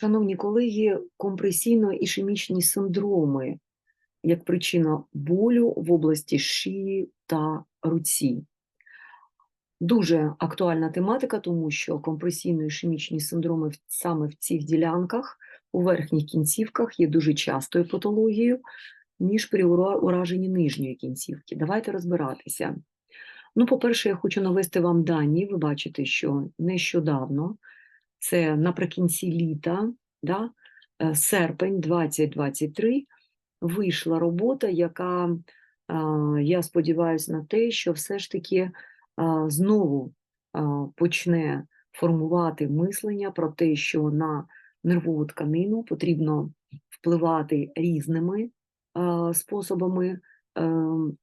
Шановні колеги, компресійно-ішемічні синдроми як причина болю в області шиї та руці. Дуже актуальна тематика, тому що компресійно-ішемічні синдроми саме в цих ділянках у верхніх кінцівках є дуже частою патологією, ніж при ураженні нижньої кінцівки. Давайте розбиратися. Ну, по-перше, я хочу навести вам дані. Ви бачите, що нещодавно, це наприкінці літа, да, е, серпень 2023, вийшла робота, яка, я сподіваюся на те, що все ж таки знову почне формувати мислення про те, що на нервову тканину потрібно впливати різними способами ем,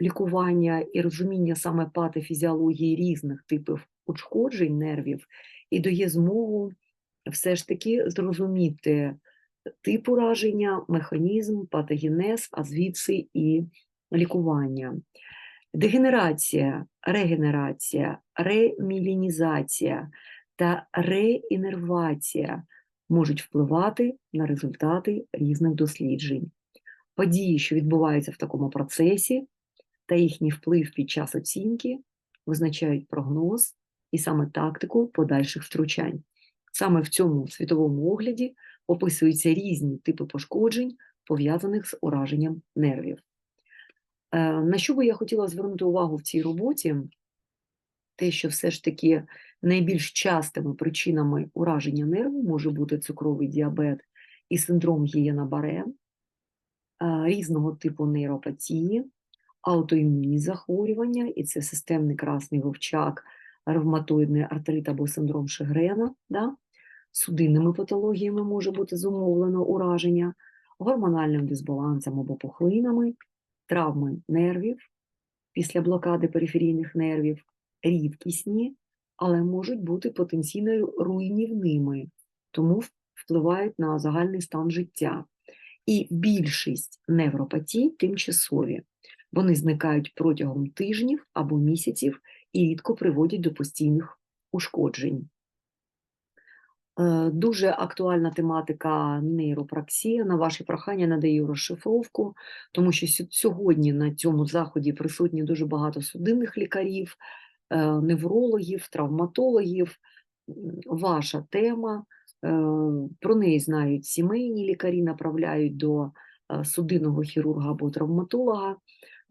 лікування і розуміння саме патофізіології різних типів ушкоджень нервів і дає змогу все ж таки зрозуміти тип ураження, механізм, патогенез, а звідси і лікування. Дегенерація, регенерація, ремілінізація та реінервація можуть впливати на результати різних досліджень. Події, що відбуваються в такому процесі, та їхній вплив під час оцінки визначають прогноз і саме тактику подальших втручань. Саме в цьому світовому огляді описуються різні типи пошкоджень, пов'язаних з ураженням нервів. Е, На що би я хотіла звернути увагу в цій роботі? Те, що все ж таки найбільш частими причинами ураження нерву може бути цукровий діабет і синдром Гієна-Баре, е, різного типу нейропатії, аутоімунні захворювання, і це системний красний вовчак, ревматоїдний артрит або синдром Шегрена, да? судинними патологіями може бути зумовлено ураження, гормональним дисбалансом або пухлинами, травми нервів після блокади периферійних нервів, рідкісні, але можуть бути потенційно руйнівними, тому впливають на загальний стан життя. І більшість невропатій тимчасові. Вони зникають протягом тижнів або місяців і рідко приводять до постійних ушкоджень. Е, Дуже актуальна тематика нейропраксія. На ваші прохання надаю розшифровку, тому що сьогодні на цьому заході присутні дуже багато судинних лікарів, е, неврологів, травматологів. Ваша тема. е, Про неї знають сімейні лікарі, направляють до судинного хірурга або травматолога.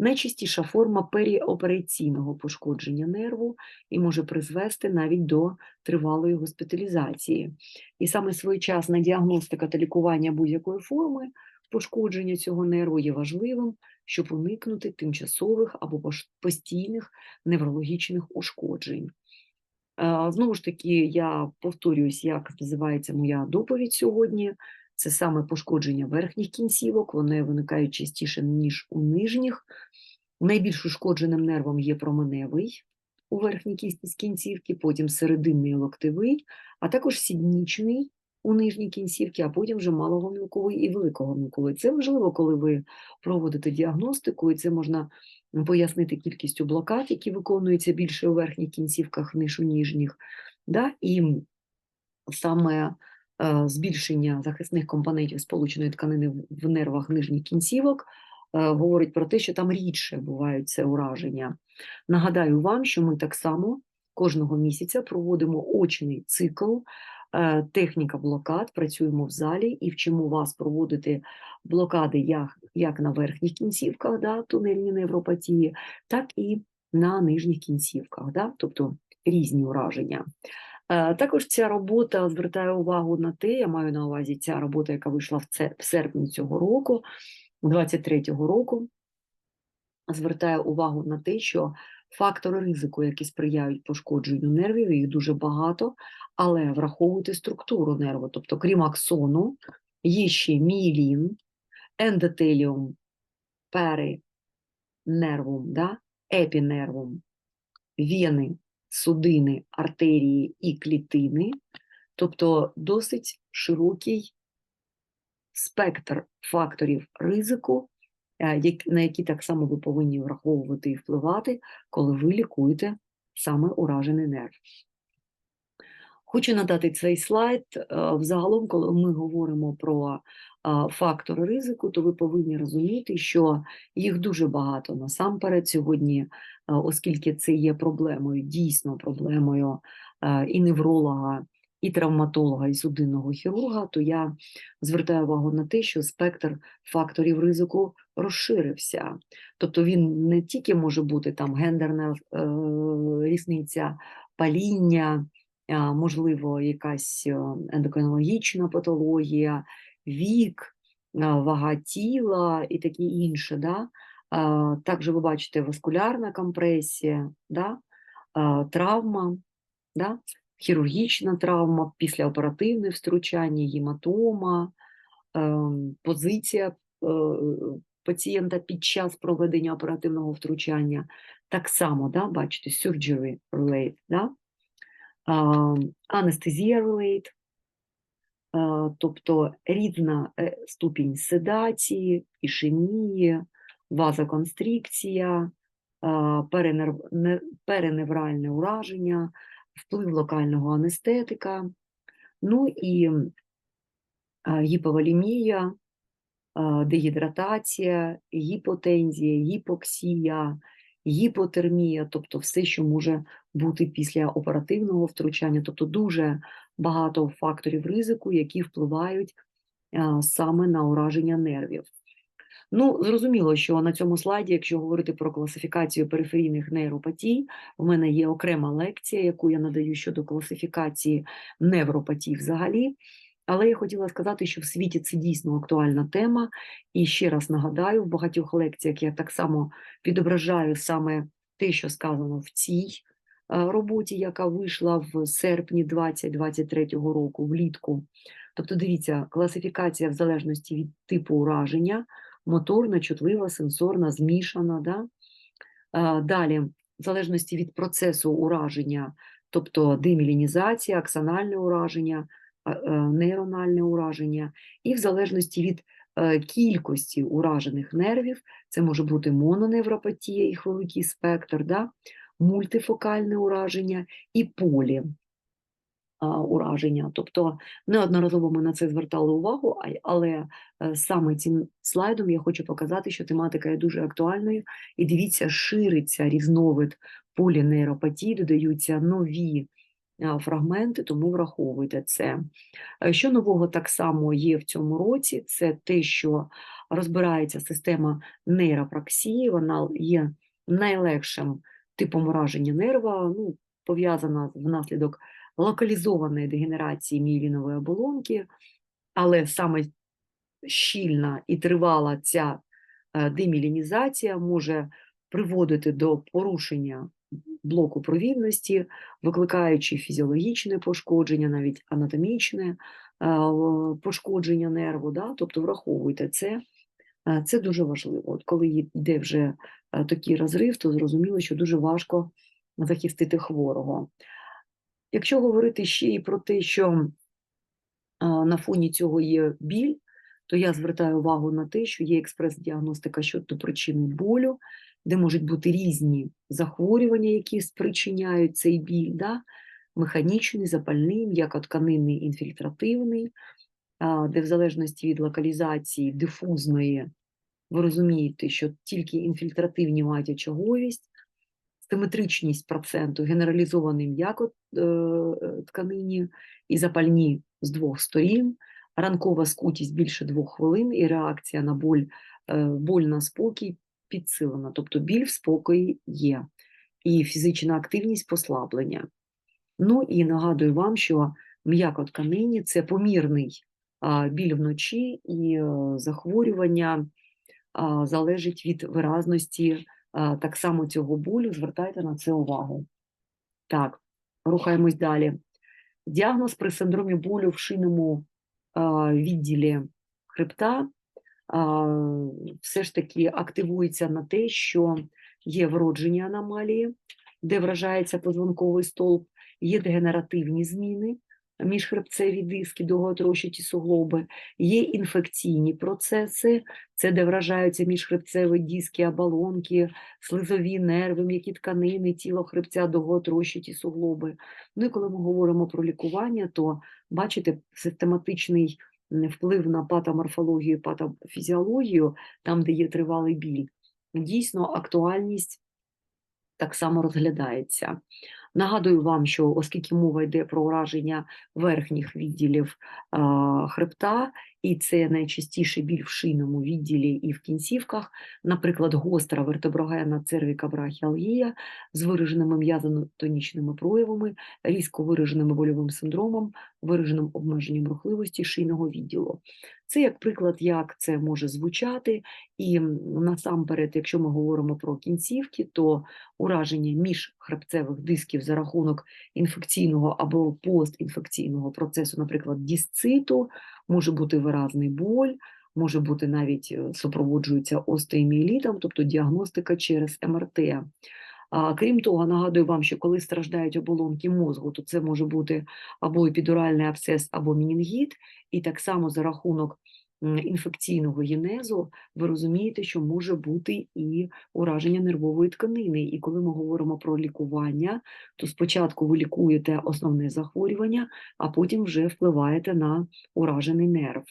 Найчастіша форма періопераційного пошкодження нерву і може призвести навіть до тривалої госпіталізації. І саме своєчасна діагностика та лікування будь-якої форми пошкодження цього нерву є важливим, щоб уникнути тимчасових або постійних неврологічних ушкоджень. Е, Знову ж таки, я повторююсь, як називається моя доповідь сьогодні. Це саме пошкодження верхніх кінцівок, вони виникають частіше, ніж у нижніх. Найбільш ушкодженим нервом є променевий у верхній кісті кінцівки, потім серединний локтевий, а також сіднічний у нижній кінцівці, а потім вже малогомілковий і великогомілковий. Це важливо, коли ви проводите діагностику, і це можна пояснити кількістю блокад, які виконуються більше у верхніх кінцівках, ніж у ніжніх. Да? І саме збільшення захисних компонентів сполученої тканини в- в нервах нижніх кінцівок е, говорить про те, що там рідше бувають це ураження. Нагадаю вам, що ми так само кожного місяця проводимо очний цикл е, техніка блокад, працюємо в залі і вчимо вас проводити блокади як, як на верхніх кінцівках, да, тунельні невропатії, так і на нижніх кінцівках, да, тобто різні ураження. Е, Також ця робота звертає увагу на те, я маю на увазі ця робота, яка вийшла в це- в серпні цього року, 23-го року, звертає увагу на те, що фактори ризику, які сприяють пошкодженню нервів, їх дуже багато, але враховуйте структуру нерву. Тобто, крім аксону, є ще мієлін, ендотеліум перинервум, да? епінервум, вени, судини, артерії і клітини, тобто досить широкий спектр факторів ризику, е, на які так само ви повинні враховувати і впливати, коли ви лікуєте саме уражений нерв. Хочу надати цей слайд. Е, Взагалом, коли ми говоримо про а, фактори ризику, то ви повинні розуміти, що їх дуже багато насамперед сьогодні, оскільки це є проблемою, дійсно проблемою і невролога, і травматолога, і судинного хірурга, то я звертаю увагу на те, що спектр факторів ризику розширився. Тобто він не тільки може бути там гендерна е, різниця, паління, можливо, якась е, ендокринологічна патологія, вік, вага тіла і таке інше. Да? Також ви бачите васкулярна компресія, да? травма, да? хірургічна травма, післяоперативне втручання, гематома, ем, позиція е, пацієнта під час проведення оперативного втручання. Так само, да, бачите, surgery relate, да? анестезія relate, тобто різна е, ступінь седації, ішемії, вазоконстрикція, не- переневральне ураження, вплив локального анестетика, ну і а, гіповолемія, а, дегідратація, гіпотензія, гіпоксія, гіпотермія, тобто все, що може бути після оперативного втручання, тобто дуже багато факторів ризику, які впливають саме на ураження нервів. Ну, зрозуміло, що на цьому слайді, якщо говорити про класифікацію периферійних нейропатій, у мене є окрема лекція, яку я надаю щодо класифікації невропатій взагалі. Але я хотіла сказати, що в світі це дійсно актуальна тема. І ще раз нагадаю, в багатьох лекціях я так само відображаю саме те, що сказано в цій е, роботі, яка вийшла в серпні 2023 року, влітку. Тобто, дивіться, класифікація в залежності від типу ураження, моторна, чутлива, сенсорна, змішана. Да? Е, Далі, в залежності від процесу ураження, тобто демілінізація, аксональне ураження, е, е, нейрональне ураження, і в залежності від е, кількості уражених нервів, це може бути мононевропатія, їх великий спектр, да? Мультифокальне ураження і полі ураження. Тобто неодноразово ми на це звертали увагу, але е, саме цим слайдом я хочу показати, що тематика є дуже актуальною. І дивіться, шириться різновид полінейропатії, додаються нові фрагменти, тому враховуйте це. Е, Що нового так само є в цьому році, це те, що розбирається система нейропраксії, вона є найлегшим типом ураження нерва, ну, пов'язана внаслідок локалізованої дегенерації мієлінової оболонки, але саме щільна і тривала ця е, демілінізація може приводити до порушення блоку провідності, викликаючи фізіологічне пошкодження, навіть анатомічне е, пошкодження нерву. Да? Тобто враховуйте це. Е, Це дуже важливо. От коли йде вже е, такий розрив, то зрозуміло, що дуже важко захистити хворого. Якщо говорити ще і про те, що на фоні цього є біль, то я звертаю увагу на те, що є експрес-діагностика щодо причини болю, де можуть бути різні захворювання, які спричиняють цей біль, да? механічний, запальний, м'якотканинний, інфільтративний, де в залежності від локалізації дифузної, ви розумієте, що тільки інфільтративні мають очаговість, симетричність проценту, генералізований м'яко е, тканині і запальні з двох сторін, ранкова скутість більше двох хвилин і реакція на боль, е, боль на спокій підсилена. Тобто біль в спокої є, і фізична активність послаблення. Ну і нагадую вам, що м'яко тканині це помірний біль вночі, і е, захворювання залежить від виразності так само цього болю, звертайте на це увагу. Так, рухаємось далі. Діагноз при синдромі болю в шийному а, відділі хребта все ж таки активується на те, що є вроджені аномалії, де вражається позвонковий стовп, є дегенеративні зміни міжхребцеві диски, довготрощаті суглоби, є інфекційні процеси, це де вражаються міжхребцеві диски, оболонки, слизові нерви, м'які тканини, тіло хребця, довготрощаті суглоби. Ну і коли ми говоримо про лікування, то бачите, систематичний вплив на патоморфологію, патофізіологію, там, де є тривалий біль, дійсно актуальність так само розглядається. Нагадую вам, що оскільки мова йде про ураження верхніх відділів хребта, і це найчастіше біль в шийному відділі і в кінцівках, наприклад, гостра вертеброгенна цервікабрахіалгія з вираженими м'язонотонічними проявами, різко вираженим больовим синдромом, вираженим обмеженням рухливості шийного відділу. Це як приклад, як це може звучати, і насамперед, якщо ми говоримо про кінцівки, то ураження міжхребцевих дисків за рахунок інфекційного або постінфекційного процесу, наприклад, дисциту, може бути виразний боль, може бути навіть е, супроводжується остеоміелітом, тобто діагностика через МРТ. Крім того, нагадую вам, що коли страждають оболонки мозку, то це може бути або епідуральний абсцес, або мінінгіт, і так само за рахунок інфекційного генезу ви розумієте, що може бути і ураження нервової тканини. І коли ми говоримо про лікування, то спочатку ви лікуєте основне захворювання, а потім вже впливаєте на уражений нерв.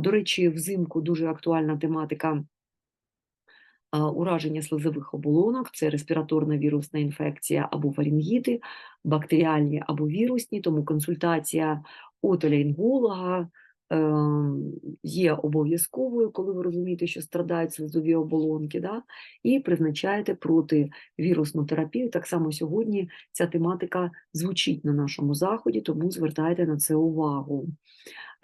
До речі, взимку дуже актуальна тематика ураження слизових оболонок, це респіраторна вірусна інфекція або фарінгіти, бактеріальні або вірусні, тому консультація отолінголога є обов'язковою, коли ви розумієте, що страдають слизові оболонки, да? і призначаєте противірусну терапію. Так само сьогодні ця тематика звучить на нашому заході, тому звертайте на це увагу.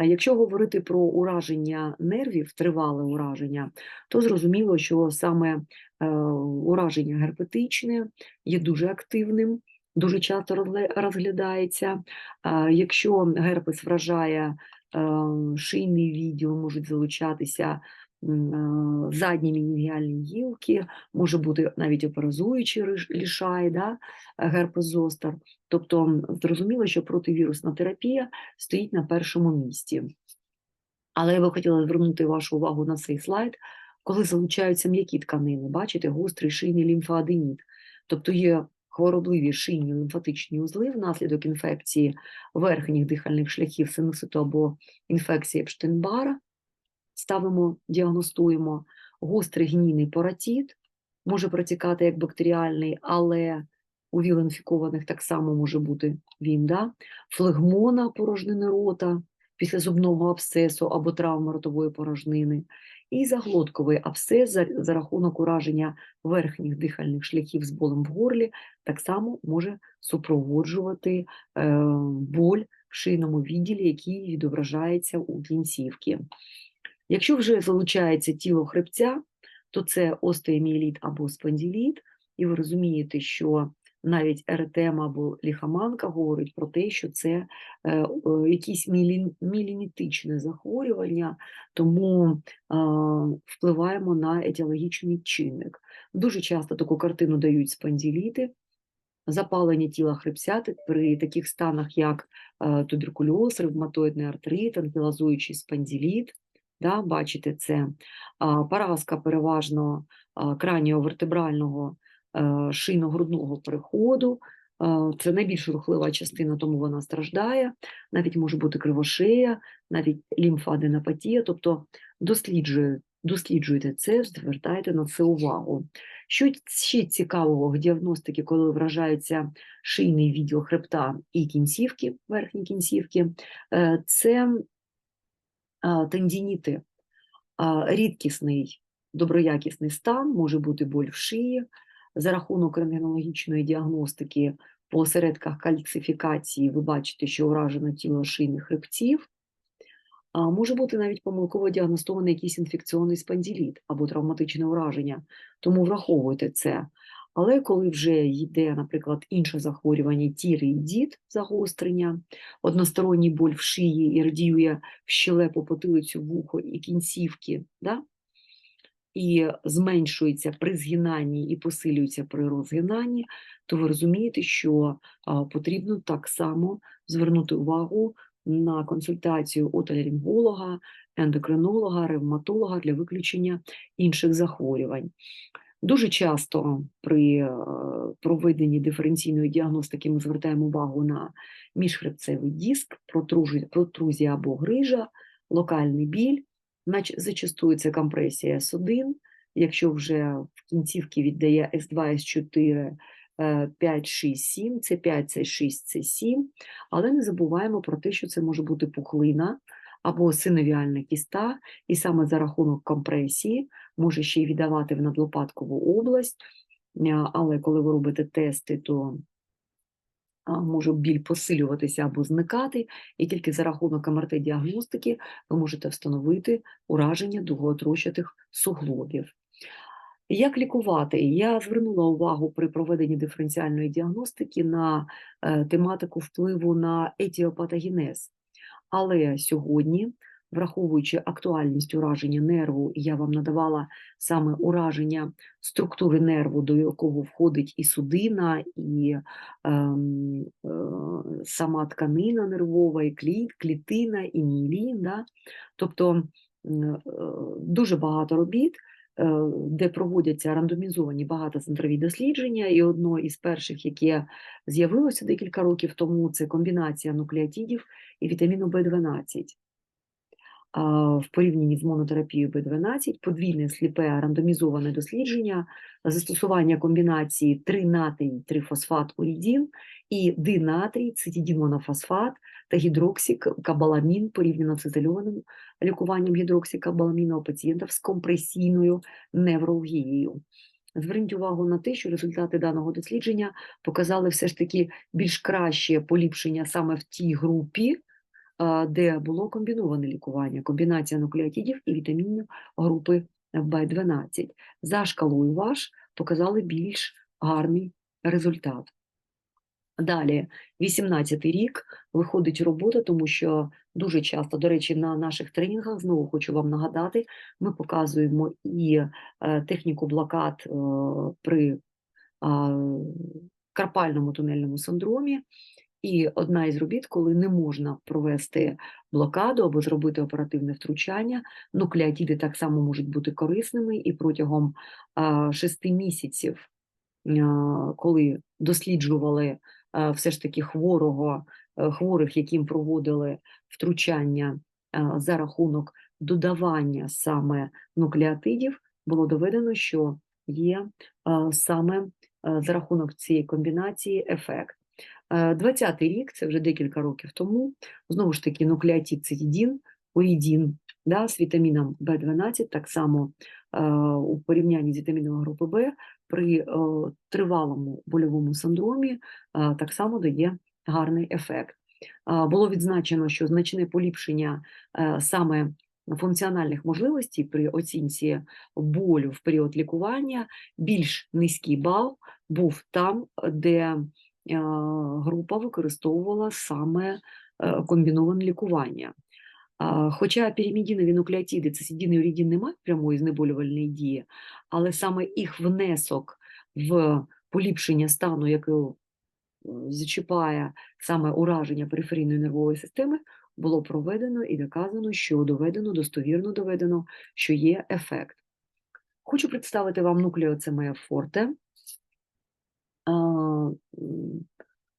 Якщо говорити про ураження нервів, тривале ураження, то зрозуміло, що саме е, ураження герпетичне є дуже активним, дуже часто розглядається. Якщо герпес вражає шийний відділ, можуть залучатися задні мінігіальні гілки, може бути навіть операзуючий лішай, да, герпес зостер. Тобто зрозуміло, що противірусна терапія стоїть на першому місці. Але я би хотіла звернути вашу увагу на цей слайд, коли залучаються м'які тканини, бачите, гострий шийний лімфоаденіт. Тобто є хворобливі шийні лімфатичні узли внаслідок інфекції верхніх дихальних шляхів синуситу або інфекції Епштейн-Бара. Ставимо, діагностуємо гострий гнійний паратит, може протікати як бактеріальний, але у віл-інфікованих так само може бути він, да? флегмона порожнини рота після зубного абсцесу або травми ротової порожнини, і заглотковий абсцес за, за рахунок ураження верхніх дихальних шляхів з болем в горлі так само може супроводжувати е, боль в шийному відділі, який відображається у кінцівці. Якщо вже залучається тіло хребця, то це остеоміеліт або спондиліт, і ви розумієте, що навіть еретема або ліхоманка говорить про те, що це е, якісь мілі, мілінітичне захворювання, тому впливаємо на етіологічний чинник. Дуже часто таку картину дають спондиліти, запалення тіла хребця при таких станах, як е, туберкульоз, ревматоїдний артрит, анкілозуючий спондиліт. Да, бачите це. А, Поразка переважно краніовертебрального шийно-грудного переходу. Е, Це найбільш рухлива частина, тому вона страждає. Навіть може бути кривошея, навіть лімфоаденопатія. Тобто досліджує, досліджуйте це, звертайте на це увагу. Що ще цікавого в діагностики, коли вражається шийний відділ хребта і кінцівки, верхні кінцівки, е, це тендініти, рідкісний доброякісний стан, може бути боль в шиї за рахунок рентгенологічної діагностики по осередках кальцифікації ви бачите, що уражено тіло шийних хребців. А може бути навіть помилково діагностований якийсь інфекційний спондиліт або травматичне ураження, тому враховуйте це. Але коли вже йде, наприклад, інше захворювання, тіреїдіт, загострення, односторонній боль в шиї і радіює в щелепу, потилицю, вухо і кінцівки, да? І зменшується при згинанні і посилюється при розгинанні, то ви розумієте, що потрібно так само звернути увагу на консультацію отоларинголога, ендокринолога, ревматолога для виключення інших захворювань. Дуже часто при е, проведенні диференційної діагностики ми звертаємо увагу на міжхребцевий диск, протрузія або грижа, локальний біль, зачастую це компресія С1, якщо вже в кінцівці віддає С2, С4, е, 5, 6, 7, це 5, це 6, це 7, але не забуваємо про те, що це може бути пухлина або синовіальна кіста, і саме за рахунок компресії може ще й віддавати в надлопаткову область, але коли ви робите тести, то може біль посилюватися або зникати, і тільки за рахунок МРТ-діагностики ви можете встановити ураження довготрощатих суглобів. Як лікувати? Я звернула увагу при проведенні диференціальної діагностики на е, тематику впливу на етіопатогенез. Але сьогодні, враховуючи актуальність ураження нерву, я вам надавала саме ураження структури нерву, до якого входить і судина, і ем, е, сама тканина нервова, і кліт, клітина, і мієлін. Да? Тобто е, дуже багато робіт, е, де проводяться рандомізовані багатоцентрові дослідження, і одно із перших, яке з'явилося декілька років тому, це комбінація нуклеотидів і вітаміну В12. В порівнянні з монотерапією В12 подвійне сліпе рандомізоване дослідження застосування комбінації 3 натрій 3 фосфат урідін і динатрій цитидімонофосфат та гідроксикабаламін порівняно з ізольованим лікуванням гідроксикабаламіну у пацієнтів з компресійною невралгією. Зверніть увагу на те, що результати даного дослідження показали все ж таки більш краще поліпшення саме в тій групі, де було комбіноване лікування, комбінація нуклеотидів і вітамінів групи В12. За шкалою ваш показали більш гарний результат. Далі, 18-й рік виходить робота, тому що дуже часто, до речі, на наших тренінгах, знову хочу вам нагадати, ми показуємо і е, техніку блокад е, при карпальному тунельному синдромі. І одна із робіт, коли не можна провести блокаду або зробити оперативне втручання, нуклеотиди так само можуть бути корисними, і протягом шести місяців, коли досліджували все ж таки хворого, е, хворих, яким проводили втручання за рахунок додавання саме нуклеотидів, було доведено, що є саме а, за рахунок цієї комбінації ефект. Е, 20-й рік, це вже декілька років тому, знову ж таки, нуклеотид цитидін, урідін да, з вітаміном В12, так само е, у порівнянні з вітаміном групи Б при е, тривалому больовому синдромі е, так само дає гарний ефект. Було відзначено, що значне поліпшення саме функціональних можливостей при оцінці болю в період лікування, більш низький бал був там, де група використовувала саме е, комбіноване лікування. Хоча піримідінові нуклеотиди, цисидін і урідін не мають прямої знеболювальної дії, але саме їх внесок в поліпшення стану, який зачіпає саме ураження периферійної нервової системи, було проведено і доказано, що доведено, достовірно доведено, що є ефект. Хочу представити вам нуклеоцемея форте.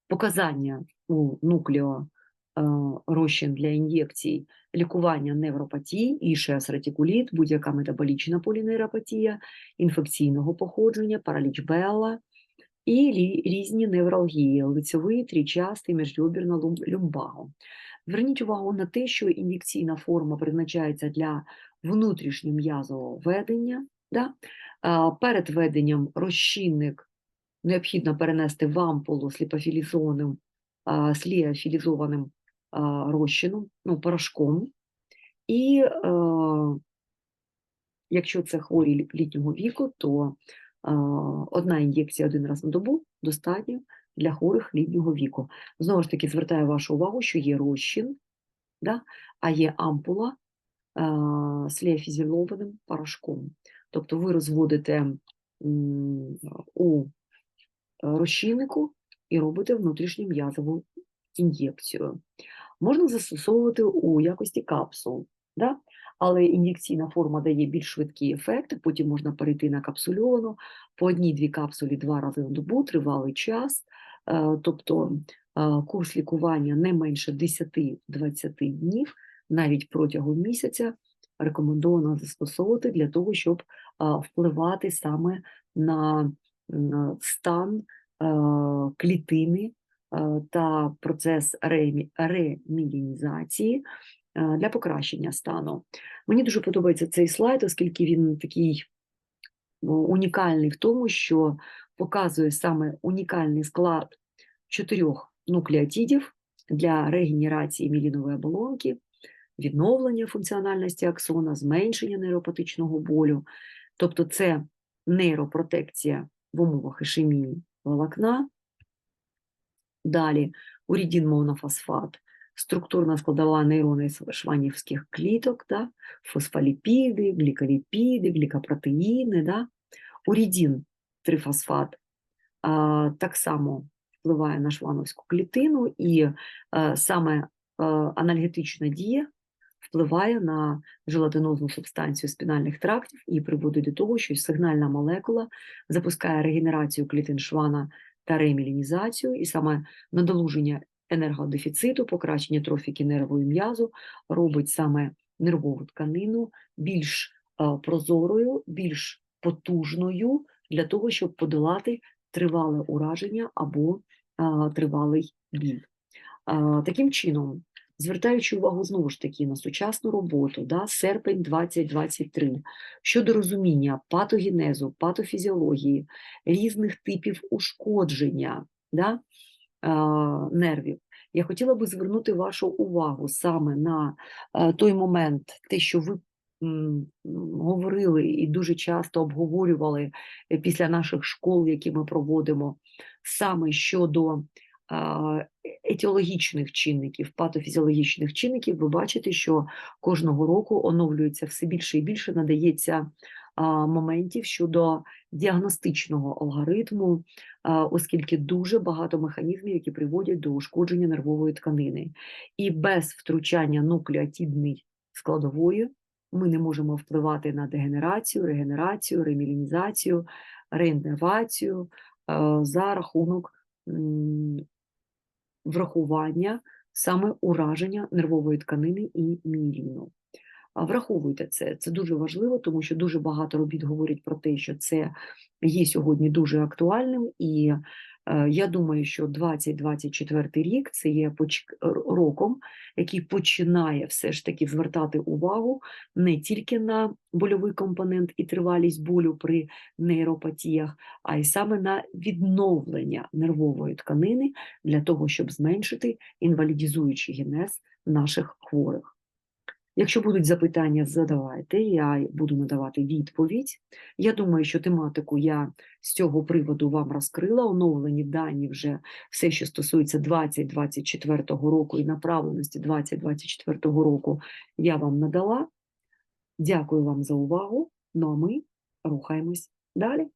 Показання у нуклео розчин для ін'єкцій, лікування невропатій, ішеас ретикуліт, будь-яка метаболічна полінейропатія, інфекційного походження, параліч Белла і різні невралгії, лицьовий, трічастий, міжреберна лум- люмбаго. Зверніть увагу на те, що ін'єкційна форма призначається для внутрішньом'язового ведення. Да? Перед веденням розчинник необхідно перенести в ампулу з ліпофілізованим, з ліофілізованим розчином, ну, порошком. І е, якщо це хворі літнього віку, то одна ін'єкція один раз на добу достатньо для хворих літнього віку. Знову ж таки, звертаю вашу увагу, що є розчин, да? а є ампула е, з ліофізілованим порошком. Тобто ви розводите у розчиннику і робите внутрішню м'язову ін'єкцію. Можна застосовувати у якості капсул, да? але ін'єкційна форма дає більш швидкий ефект, потім можна перейти на капсульовану по одній-дві капсулі два рази на добу, тривалий час. Е, Тобто е, курс лікування не менше 10-20 днів, навіть протягом місяця рекомендовано застосовувати для того, щоб впливати саме на стан е, клітини е, та процес ремілінізації е, для покращення стану. Мені дуже подобається цей слайд, оскільки він такий унікальний в тому, що показує саме унікальний склад чотирьох нуклеотидів для регенерації мілінової оболонки, відновлення функціональності аксона, зменшення нейропатичного болю. Тобто це нейропротекція в умовах ішемії волокна. Далі урідін монофосфат, структурна складова нейрони шванівських кліток, да? фосфоліпіди, гліколіпіди, глікопротеїни. Да? Урідін трифосфат а, так само впливає на швановську клітину, і е, саме е, анальгетична дія впливає на желатинозну субстанцію спінальних трактів і приводить до того, що сигнальна молекула запускає регенерацію клітин швана та ремілінізацію, і саме надолуження енергодефіциту, покращення трофіки нервової м'язу робить саме нервову тканину більш е, прозорою, більш потужною для того, щоб подолати тривале ураження або тривалий біль. Таким чином, звертаючи увагу знову ж таки на сучасну роботу, да, серпень 2023, щодо розуміння патогенезу, патофізіології, різних типів ушкодження да, а, нервів, я хотіла би звернути вашу увагу саме на а, той момент, те, що ви говорили і дуже часто обговорювали е, після наших школ, які ми проводимо, саме щодо етіологічних чинників, патофізіологічних чинників, ви бачите, що кожного року оновлюється все більше і більше надається моментів щодо діагностичного алгоритму, оскільки дуже багато механізмів, які приводять до ушкодження нервової тканини. І без втручання нуклеотидної складової ми не можемо впливати на дегенерацію, регенерацію, ремілінізацію, реіннервацію за рахунок врахування саме ураження нервової тканини і мієліну. Враховуйте це, це дуже важливо, тому що дуже багато робіт говорять про те, що це є сьогодні дуже актуальним, і я думаю, що 2024 рік це є роком, який починає все ж таки звертати увагу не тільки на больовий компонент і тривалість болю при нейропатіях, а й саме на відновлення нервової тканини для того, щоб зменшити інвалідізуючий генез наших хворих. Якщо будуть запитання, задавайте, я буду надавати відповідь. Я думаю, що тематику я з цього приводу вам розкрила. Оновлені дані вже все, що стосується 2024 року і направленості 2024 року, я вам надала. Дякую вам за увагу. Ну а ми рухаємось далі.